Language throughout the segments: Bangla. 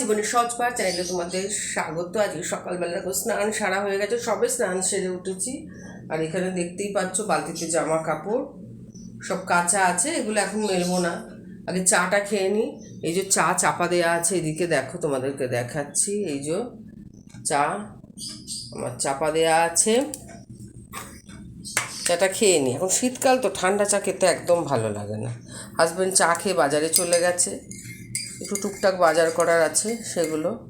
জীবনের পার চ্যানেলে তোমাদের স্বাগত। আজকে সকালবেলা দেখো স্নান সারা হয়ে গেছে, সবে স্নান সেরে উঠেছি। আর এখানে দেখতেই পাচ্ছ বালতিতে জামা কাপড়, সব কাঁচা আছে, এগুলো এখন মেলবো না। আগে চাটা খেয়ে নিই এই যে চা চাপা দেওয়া আছে, এদিকে দেখো তোমাদেরকে দেখাচ্ছি, এই যে চা, আমার চাপা দেওয়া আছে। চাটা খেয়ে নিই এখন শীতকাল তো ঠান্ডা চা খেতে একদম ভালো লাগে না। হাজব্যান্ড চা খেয়ে বাজারে চলে গেছে। একটু টুকটাক বাজার করার আছে সেগুলো।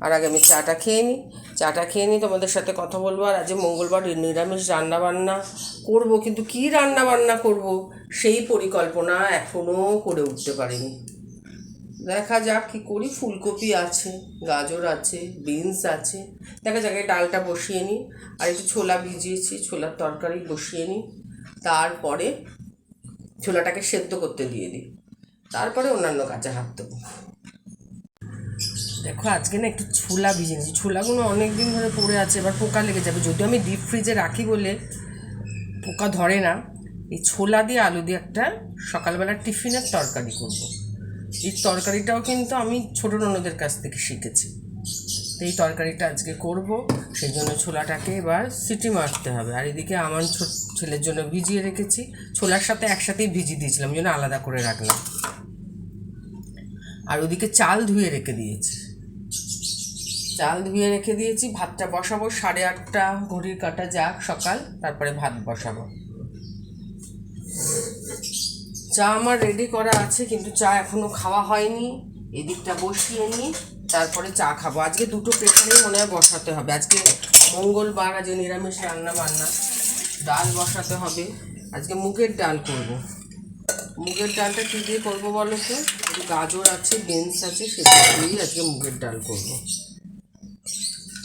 আর আগে আমি চাটা খেয়ে নিই। চাটা খেয়ে নিই তোমাদের সাথে কথা বলব। আর আজ মঙ্গলবার নিরামিষ রান্না বান্না করব, কিন্তু কি রান্না বান্না করব সেই পরিকল্পনা এখনও করে উঠতে পারিনি। দেখা যাক কি করি। ফুলকপি আছে, গাজর আছে, বিনস আছে। দেখা যাক ডালটা বসিয়ে নিই। আর একটু ছোলা ভিজিয়েছি, ছোলার তরকারি বসিয়ে নিই। তারপরে ছোলাটাকে সেদ্ধ করতে দিয়ে দিই। তারপরে অন্যান্য কাজে হাত দেবো। দেখো, আজকে না একটু ছোলা ভিজে নিয়েছি। ছোলাগুলো অনেক দিন ধরে পড়ে আছে, এবার পোকা লেগে যাবে। যদিও আমি ডিপ ফ্রিজে রাখি বলে পোকা ধরে না, এই ছোলা দিয়ে আলু দিয়ে একটা সকালবেলা টিফিনের তরকারি করব। এই তরকারিটাও কিন্তু আমি ছোটো ননদের কাছ থেকে শিখেছি। তো এই তরকারিটা আজকে করব, সেই জন্য ছোলাটাকে এবার সিটি মারতে হবে। আর এদিকে আমার ছেলের জন্য ভিজিয়ে রেখেছি। ছোলার সাথে একসাথেই ভিজিয়ে দিয়েছিলাম জন্য আলাদা করে রাখলাম। আর ওদিকে চাল ধুয়ে রেখে দিয়েছি। চাল ধুয়ে রেখে দিয়েছি, ভাতটা বসাবো, সাড়ে আটটা ঘড়ির কাটা যাক সকাল, তারপরে ভাত বসাবো। চা আমার রেডি করা আছে, কিন্তু চা এখনও খাওয়া হয়নি। এদিকটা বসিয়ে নিই তারপরে চা খাব। আজকে দুটো প্রেশারেই মনে হয় বসাতে হবে। আজকে মঙ্গলবার, আজকে নিরামিষ রান্না বান্না ডাল বসাতে হবে। আজকে মুগের ডাল করব। মুগের ডালটা কী দিয়ে করব বলো তো? গাজর আছে, বিনস আছে সেটা দিয়েই আজকে মুগের ডাল করব।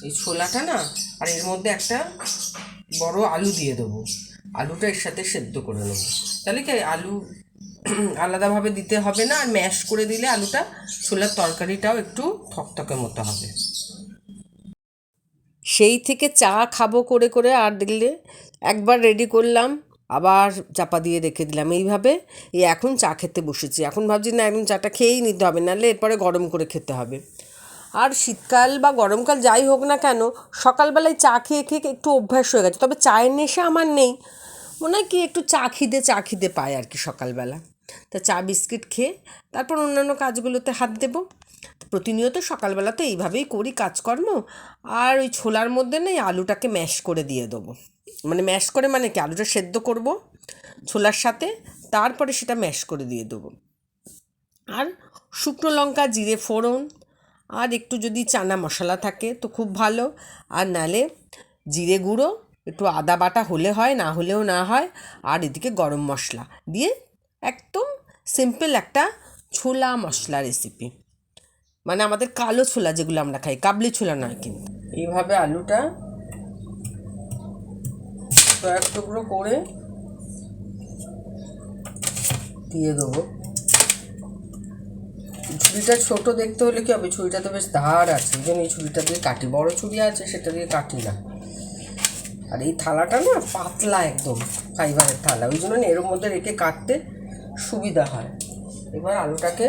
এই ছোলাটা না, আর এর মধ্যে একটা বড় আলু দিয়ে দেবো। আলুটা এর সাথে সেদ্ধ করে নেব। তাহলে কি আলু আলাদাভাবে দিতে হবে না? আর ম্যাশ করে দিলে আলুটা ছোলার তরকারিটাও একটু থকথকে মতো হবে। সেই থেকে চা খাব করে করে আর দিলে একবার রেডি করলাম। আবার চাপা দিয়ে রেখে দিলাম। এইভাবে এই এখন চা খেতে বসেছি। এখন ভাবছি, না একদম চাটা খেয়েই নিতে হবে, নাহলে এরপরে গরম করে খেতে হবে। আর শীতকাল বা গরমকাল যাই হোক না কেন, সকালবেলায় চা খেয়ে খেয়ে একটু অভ্যাস হয়ে গেছে। তবে চায়ের নেশা আমার নেই। মনে হয় কি, একটু চা খিদে চা খিদে পায় আর কি সকালবেলা। তা চা বিস্কিট খেয়ে তারপর অন্যান্য কাজগুলোতে হাত দেবো। প্রতিনিয়ত সকালবেলা তো এইভাবেই করি কাজকর্ম, আর ওই ছোলার মধ্যে না আলুটাকে ম্যাশ করে দিয়ে দেবো। মানে ম্যাশ করে মানে কি? আলুটা সেদ্ধ করব ছোলার সাথে, তারপরে সেটা ম্যাশ করে দিয়ে দেবো। আর শুকনো লঙ্কা, জিরে, ফোড়ন, আর একটু যদি চানা মশলা থাকে তো খুব ভালো। আর নালে জিরে গুঁড়ো, একটু আদা বাটা হলে হয়, না হলেও না হয়, আর এদিকে গরম মশলা দিয়ে একদম সিম্পল একটা ছোলা মশলা রেসিপি মানে আমাদের কালো ছোলা যেগুলো আমরা খাই, কাবলি ছোলা নয় কিন্তু। এইভাবে আলুটা কয়েক টুকরো করে দিয়ে দেবো। ছুরিটা ছোট দেখতে হলে কি হবে? ছুরিটা তো বেশ ধার আছে, এই জন্য এই ছুরিটা দিয়ে কাটি। বড় ছুরি আছে, সেটা দিয়ে কাটি না। আর এই থালাটা না পাতলা একদম, ফাইবারের থালা। ওই জন্য এর মধ্যে রেখে কাটতে সুবিধা হয়। এবার আলুটাকে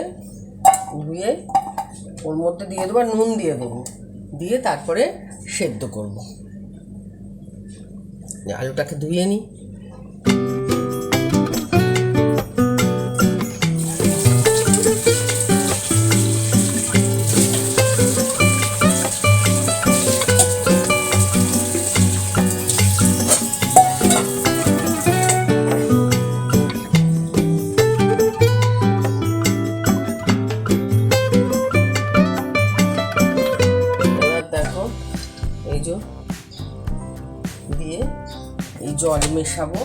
ধুয়ে ওর মধ্যে দিয়ে দেবো নুন দিয়ে দেবো। দিয়ে তারপরে সেদ্ধ করব। আলুটাকে ধুয়ে নিই মেশাবো।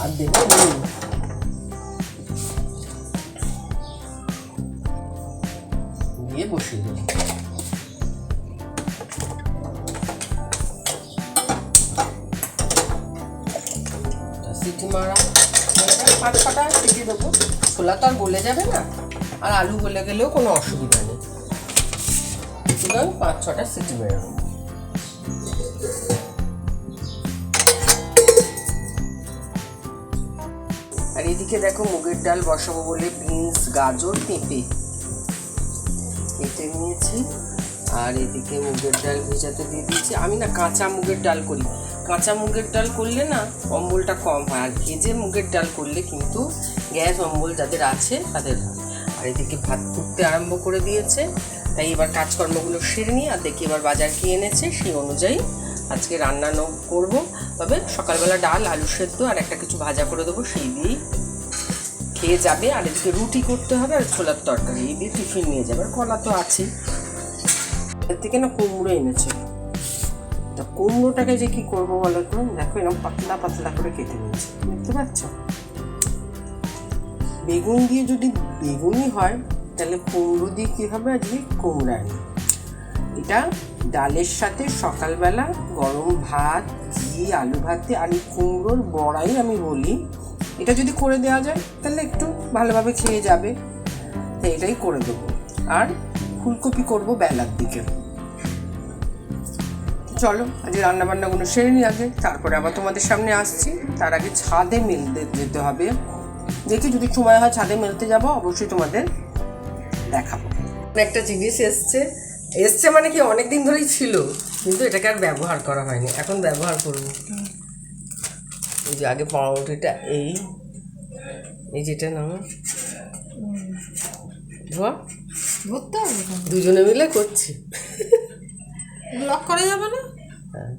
আর দেবো দিয়ে বসিয়ে তো আর গলে যাবে না। আর আলু গলে গেলেও কোনো অসুবিধা নেই। কম পাঁচ ছটা সিটি বেরোবে আর এদিকে দেখো মুগের ডাল বসাবো বলে বিনস, গাজর, পেঁপে কেটে নিয়েছি। আর এদিকে মুগের ডাল ভেজাতে দিয়ে দিয়েছি। আমি না কাঁচা মুগের ডাল করি। কাঁচা মুগের ডাল করলে না অম্বলটা কম হয়। আর ভেজে মুগের ডাল করলে কিন্তু গ্যাস অম্বল যাদের আছে, তাদের আর এদিকে ভাত ফুটতে আরম্ভ করে দিয়েছে। তাই এবার কাজকর্মগুলো সেরে নিই আর দেখি এবার বাজার কি এনেছে, সেই অনুযায়ী আজকে রান্না করব। তবে সকালবেলা ডাল, আলু সেদ্ধ আর একটা কিছু ভাজা করে দেবো, সেই দিয়েই খেয়ে যাবে। আর এদিকে রুটি করতে হবে আর ছোলার তরকারি। এই দিয়ে টিফিন নিয়ে যাবে। আর কলা তো আছে এর থেকে না কুমড়ো এনেছে। তা কুমড়োটাকে যে কী করব বলো তো? দেখো এরকম পাতলা পাতলা করে কেটে নিয়েছি। দেখতে পাচ্ছ? বেগুন দিয়ে যদি বেগুনই হয়, তাহলে কুমড়ো দিয়ে কী হবে আজকে? কুমড়ানি এটা ডালের সাথে সকালবেলা গরম ভাত, ঘি, আলু ভাতে আর কুমড়োর বড়াই আমি বলি। এটা যদি করে দেওয়া যায়, তাহলে একটু ভালোভাবে খেয়ে যাবে। তাই এটাই করে দেবো। আর ফুলকপি করব বেলার দিকে। চলো, আজ রান্না বান্নাগুলো সেরে নিই আগে। তারপরে আবার তোমাদের সামনে আসছি। তার আগে ছাদে মেলতে যেতে হবে। দেখি যদি সময় হয় ছাদে মেলতে যাব অবশ্যই তোমাদের দেখাবো। একটা জিনিস এসছে। এসছে মানে কি অনেক দিন ধরেই ছিল কিন্তু এটাকে আর ব্যবহার করা হয়নি। এখন ব্যবহার করব। এই যে আগে পাউরুটিটা এই এই যেটা নাম ধোয়া? ধরতে হবে দুজনে মিলে করছি। ব্লক করা যাবে না? হ্যাঁ।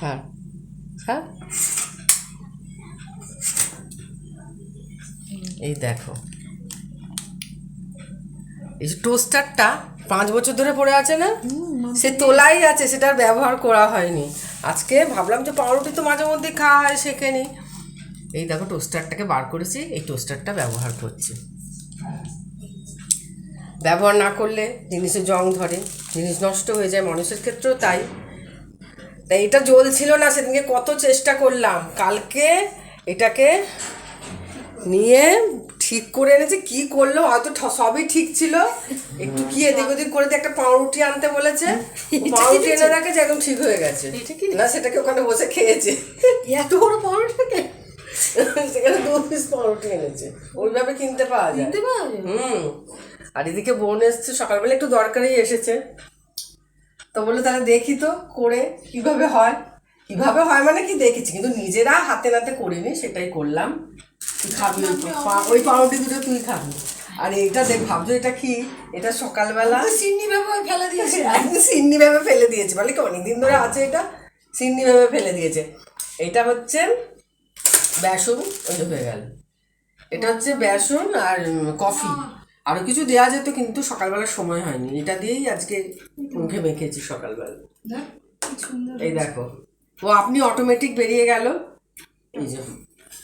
হ্যাঁ। হ্যাঁ? এই দেখো। এই যে টোস্টারটা পাঁচ বছর ধরে পড়ে আছে না? সে তোলাই আছে সেটার ব্যবহার করা হয়নি। আজকে ভাবলাম যে পাউরুটি তো মাঝে মধ্যে খাওয়া হয় সেখানে এই দেখো টোস্টারটাকে বার করেছি এই টোস্টারটা ব্যবহার করছি। ব্যবহার না করলে জিনিসে জং ধরে জিনিস নষ্ট হয়ে যায় মানুষের ক্ষেত্রেও তাই। তাই এটা জ্বলছিল না সেদিনকে কত চেষ্টা করলাম। কালকে এটাকে নিয়ে ঠিক করে এনেছে কি করল? হয়তো সবই ঠিক ছিল। একটু কি এদিক ওদিক করে দিয়ে একটা পাউরুটি আনতে বলেছে। পাউরুটি এনে দেখেছে একদম ঠিক হয়ে গেছে। না সেটাকে ওখানে বসে খেয়েছে। এত বড় পাউরুটি সেখানে দু পিস পাউরুটি এনেছে। ওইভাবে কিনতে পাওয়া যায়। কিনতে পাওয়া যাবে? হুম। আর এদিকে বোন এসছে সকালবেলা একটু দরকারি এসেছে। তো বলল তাহলে দেখি তো করে কীভাবে হয়। কীভাবে হয় মানে কি দেখেছি কিন্তু নিজেরা হাতে নাতে করিনি সেটাই করলাম। খাবি ওই পাউরুটি দুটো তুই খাবি। আর এটা দেখ ভাবছ এটা কি? এটা সকালবেলা। চিনি ব্যবহার ফেলে দিয়েছে। সিন্নি ভেবে ফেলে দিয়েছে। বলে কি অনেকদিন ধরে আছে এটা? সিন্নি ভেবে ফেলে দিয়েছে। এটা হচ্ছে বেসন ওই হয়ে গেল। এটা হচ্ছে বেসন আর কফি। আরও কিছু দেওয়া যেত কিন্তু সকালবেলা সময় হয়নি। এটা দিয়েই আজকে মুখে মেখেছি সকালবেলা। এই দেখো। ও আপনি অটোমেটিক বেরিয়ে গেল। এই যে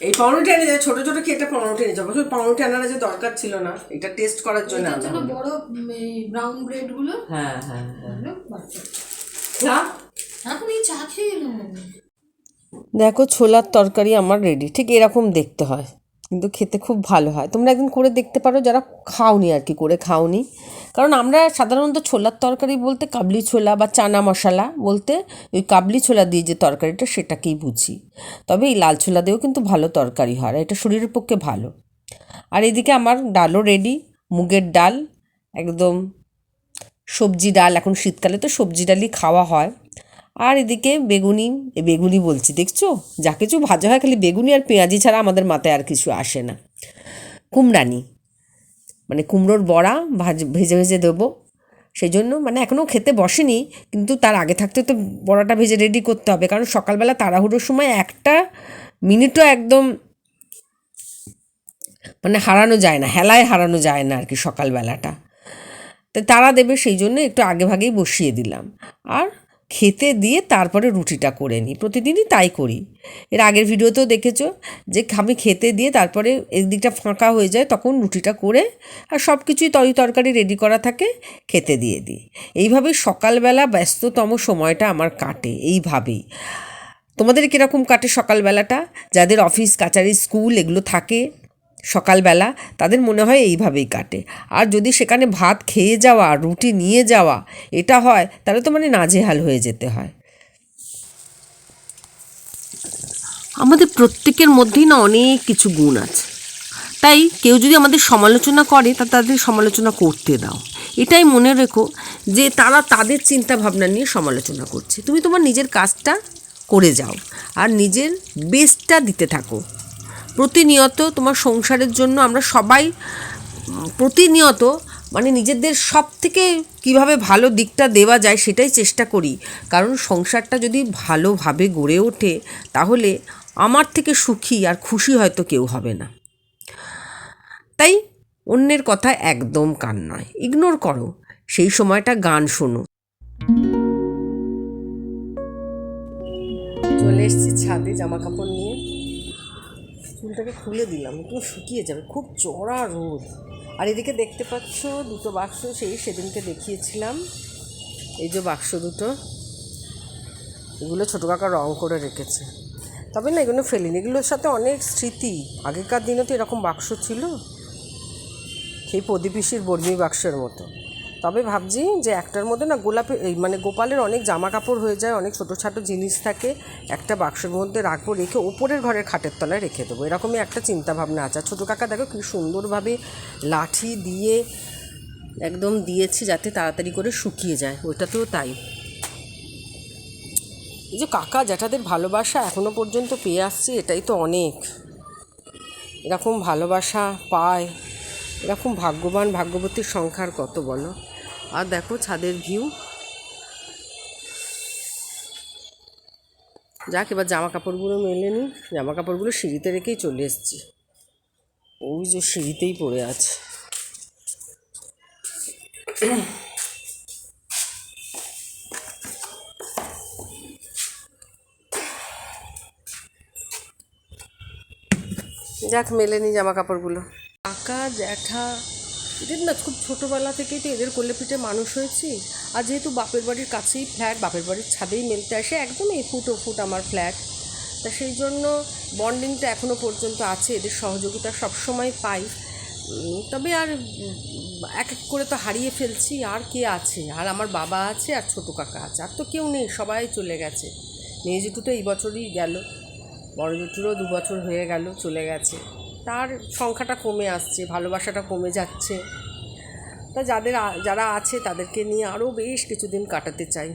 এই পাউরুটি এনে যায় ছোট ছোট খেতে পাউরুটি এনেছে অবশ্য পাউরুটি আনার যে দরকার ছিল না এটা টেস্ট করার জন্য আনা। বড় ব্রাউন ব্রেডগুলো হ্যাঁ হ্যাঁ হ্যাঁ। এখন এই চা খেয়ে এলাম দেখো ছোলার তরকারি আমার রেডি ঠিক এরকম দেখতে হয়। কিন্তু খেতে খুব ভালো হয়। তোমরা একদিন করে দেখতে পারো যারা খাওনি আর কি, করে খাওনি। কারণ আমরা সাধারণত ছোলার তরকারি বলতে কাবলি ছোলা বা চানা মশলা বলতে ওই কাবলি ছোলা দিয়ে যে তরকারিটা সেটাকেই বুঝি। তবে এই লাল ছোলা দিয়েও কিন্তু ভালো তরকারি হয় এটা শরীরের পক্ষে ভালো। আর এদিকে আমার ডালও রেডি মুগের ডাল, একদম সবজি ডাল, এখন শীতকালে তো সবজি ডালই খাওয়া হয়। আর এদিকে বেগুনি বেগুনি বলছি, দেখছ? যা কিছু ভাজা হয় খালি বেগুনি আর পেঁয়াজি ছাড়া আমাদের মাথায় আর কিছু আসে না। কুমড়ানি মানে কুমড়োর বড়া ভাজ, ভেজে ভেজে দেবো। সেই জন্য মানে এখনও খেতে বসেনি, কিন্তু তার আগে থাকতে তো বড়াটা ভেজে রেডি করতে হবে, কারণ সকালবেলা তাড়াহুড়োর সময় একটা মিনিটও একদম মানে হারানো যায় না, হেলায় হারানো যায় না আর কি সকালবেলাটা। তো তারা দেবে সেই জন্য একটু আগে ভাগেই বসিয়ে দিলাম। আর খেতে দিয়ে তারপরে রুটিটা করে নিই। প্রতিদিনই তাই করি। এর আগের ভিডিওতেও দেখেছ যে আমি খেতে দিয়ে তারপরে একদিকটা ফাঁকা হয়ে যায়, তখন রুটিটা করে আর সব কিছুই তরি তরকারি রেডি করা থাকে, খেতে দিয়ে দিই। এইভাবেই সকালবেলা ব্যস্ততম সময়টা আমার কাটে, এইভাবেই। তোমাদের কীরকম কাটে সকালবেলাটা? যাদের অফিস, কাচারি, স্কুল এগুলো থাকে? সকালবেলা তাদের মনে হয় এইভাবেই কাটে। আর যদি সেখানে ভাত খেয়ে যাওয়া, রুটি নিয়ে যাওয়া, এটা হয়, তাহলে তো মানে নাজেহাল হয়ে যেতে হয়। আমাদের প্রত্যেকের মধ্যেই না অনেক কিছু গুণ আছে। তাই কেউ যদি আমাদের সমালোচনা করে, তা তাদের সমালোচনা করতে দাও। এটাই মনে রেখো যে তারা তাদের চিন্তা ভাবনা নিয়ে সমালোচনা করছে। তুমি তোমার নিজের কাজটা করে যাও। আর নিজের বেস্টটা দিতে থাকো। প্রতিনিয়ত তোমার সংসারের জন্য আমরা সবাই প্রতিনিয়ত মানে নিজেদের সব থেকে কীভাবে ভালো দিকটা দেওয়া যায় সেটাই চেষ্টা করি। কারণ সংসারটা যদি ভালোভাবে গড়ে ওঠে, তাহলে আমার থেকে সুখী আর খুশি হয়তো কেউ হবে না। তাই অন্যের কথা একদম কান নয় ইগনোর করো। সেই সময়টা গান শোনো। চলে এসেছি ছাদে জামা কাপড় নিয়ে। চুলটাকে খুলে দিলাম একটু শুকিয়ে যাবে, খুব চড়া রোদ। আর এদিকে দেখতে পাচ্ছ, দুটো বাক্স, সেই সেদিনকে দেখিয়েছিলাম। এই যে বাক্স দুটো, এগুলো ছোটো কাকা রং করে রেখেছে। তবে না, এগুলো ফেলিনি, এগুলোর সাথে অনেক স্মৃতি। আগেকার দিনে তো এরকম বাক্স ছিল, সেই প্রদীপিসির বর্মী বাক্সের মতো। তবে ভাবছি যে একটার মধ্যে না গোলাপে, এই মানে গোপালের অনেক জামা কাপড় হয়ে যায়, অনেক ছোটো ছোটো জিনিস থাকে, একটা বাক্সের মধ্যে রাখব, রেখে ওপরের ঘরের খাটের তলায় রেখে দেবো। এরকমই একটা চিন্তা ভাবনা আছে ছোটো কাকা দেখো কি সুন্দরভাবে লাঠি দিয়ে একদম দিয়েছি যাতে তাড়াতাড়ি করে শুকিয়ে যায়। ওইটাতেও তাই। এই যে কাকা জ্যাঠাদের ভালোবাসা এখনও পর্যন্ত পেয়ে আসছি, এটাই তো অনেক। এরকম ভালোবাসা পায়। এরকম ভাগ্যবান, ভাগ্যবতীর সংখ্যার কত বলো? আর দেখো ছাদের ভিউ যাক, এবার জামা কাপড়গুলো মেলে নিই জামা কাপড়গুলো সিঁড়িতে রেখেই চলে এসেছি। ওই যে সিঁড়িতেই পড়ে আছে। যাক, মেলে নি জামা কাপড়গুলো কাকা জ্যাঠা। এদের না খুব ছোটোবেলা থেকেই তো এদের কোলে পিঠে মানুষ হয়েছি। আর যেহেতু বাপের বাড়ির কাছেই ফ্ল্যাট, বাপের বাড়ির ছাদেই মেলতে আসে, একদম এই ফুট ও ফুট আমার ফ্ল্যাট। তা সেই জন্য বন্ডিংটা এখনও পর্যন্ত আছে, এদের সহযোগিতা সবসময় পাই। তবে আর এক এক করে তো হারিয়ে ফেলছি, আর কে আছে? আর আমার বাবা আছে, আর ছোটো কাকা আছে, আর তো কেউ নেই, সবাই চলে গেছে। মেয়ে জেঠু তো এই বছরই গেল, বড় জেঠুরও দু বছর হয়ে গেল, চলে গেছে। তার সংখ্যাটা কমে আসছে, ভালোবাসাটা কমে যাচ্ছে। তা যাদের যারা আছে তাদেরকে নিয়ে আরও বেশ কিছুদিন কাটাতে চাই।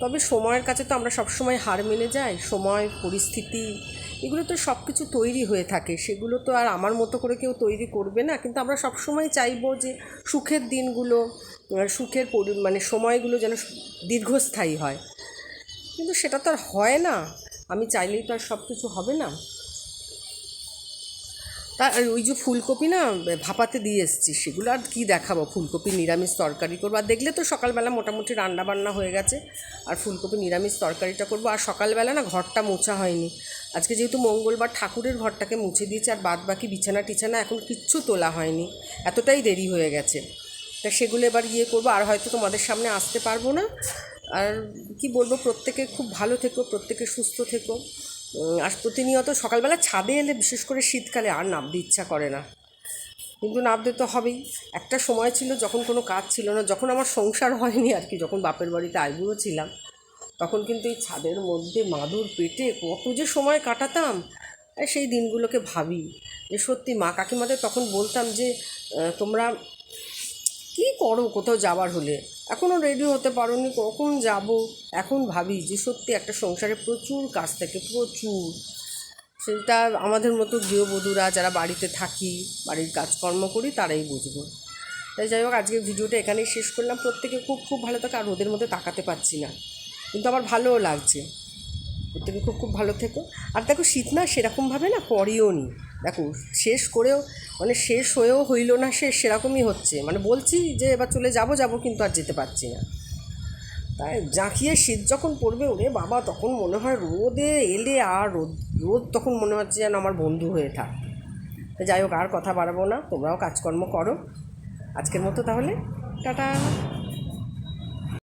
তবে সময়ের কাছে তো আমরা সবসময় হার মেনে যাই, সময়, পরিস্থিতি, এগুলো তো সব কিছু তৈরি হয়ে থাকে। সেগুলো তো আর আমার মতো করে কেউ তৈরি করবে না। কিন্তু আমরা সবসময় চাইব যে সুখের দিনগুলো সুখের পরি- মানে সময়গুলো যেন দীর্ঘস্থায়ী হয়। কিন্তু সেটা তো আর হয় না। আমি চাইলেই তো আর সব কিছু হবে না। তা ওই যে ফুলকপি না ভাপাতে দিয়ে এসেছি, সেগুলো আর কী দেখাবো? ফুলকপি নিরামিষ তরকারি করব। আর দেখলে তো সকালবেলা মোটামুটি রান্না বান্না হয়ে গেছে, আর ফুলকপি নিরামিষ তরকারিটা করব। আর সকালবেলা না ঘরটা মোছা হয়নি। আজকে যেহেতু মঙ্গলবার ঠাকুরের ঘরটাকে মুছে দিয়েছে, আর বাদ বাকি বিছানা টিছানা এখন কিচ্ছু তোলা হয়নি, এতটাই দেরি হয়ে গেছে। তা সেগুলো এবার ইয়ে করব, আর হয়তো তোমাদের সামনে আসতে পারব না। আর কি বলব, প্রত্যেকে খুব ভালো থেকো, প্রত্যেকে সুস্থ থেকো। আর প্রতিনিয়ত সকালবেলা ছাদে এলে বিশেষ করে শীতকালে আর নামতে ইচ্ছা করে না। কিন্তু নামতে তো হবেই। একটা সময় ছিল যখন কোনো কাজ ছিল না, যখন আমার সংসার হয়নি আর কি, যখন বাপের বাড়িতে আইবুড়ো ছিলাম, তখন কিন্তু এই ছাদের মধ্যে মাদুর পেটে কত যে সময় কাটাতাম। সেই দিনগুলোকে ভাবি যে সত্যি মা কাকিমাদের তখন বলতাম যে তোমরা কী করো? কোথাও যাবার হলে? এখনও রেডি হতে পারোনি, কখন যাব? এখন ভাবি যে সত্যি একটা সংসারে প্রচুর কাজ থাকে, প্রচুর। সেটা আমাদের মতো গৃহবধূরা যারা বাড়িতে থাকি, বাড়ির কাজকর্ম করি, তারাই বুঝব। তাই যাই হোক, আজকের ভিডিওটা এখানেই শেষ করলাম। প্রত্যেকে খুব খুব ভালো থাকে, আর রোদের মধ্যে তাকাতে পারছি না। কিন্তু আমার ভালোও লাগছে। প্রত্যেকে খুব খুব ভালো থেকো। আর দেখো, শীত না সেরকমভাবে না পরেও নি দেখো, শেষ করেও মানে শেষ হয়েও হইল না শেষ সেরকমই হচ্ছে। মানে বলছি যে, এবার চলে যাব যাব, কিন্তু আর যেতে পারছি না। তাই জাঁকিয়ে শীত যখন পড়বে, ওরে বাবা, তখন মনে হয় রোদে এলে আর রোদ রোদ তখন মনে হচ্ছে যেন আমার বন্ধু হয়ে থাক। যাই হোক, আর কথা বাড়াবো না, তোমরাও কাজকর্ম করো। আজকের মতো তাহলে, টাটা।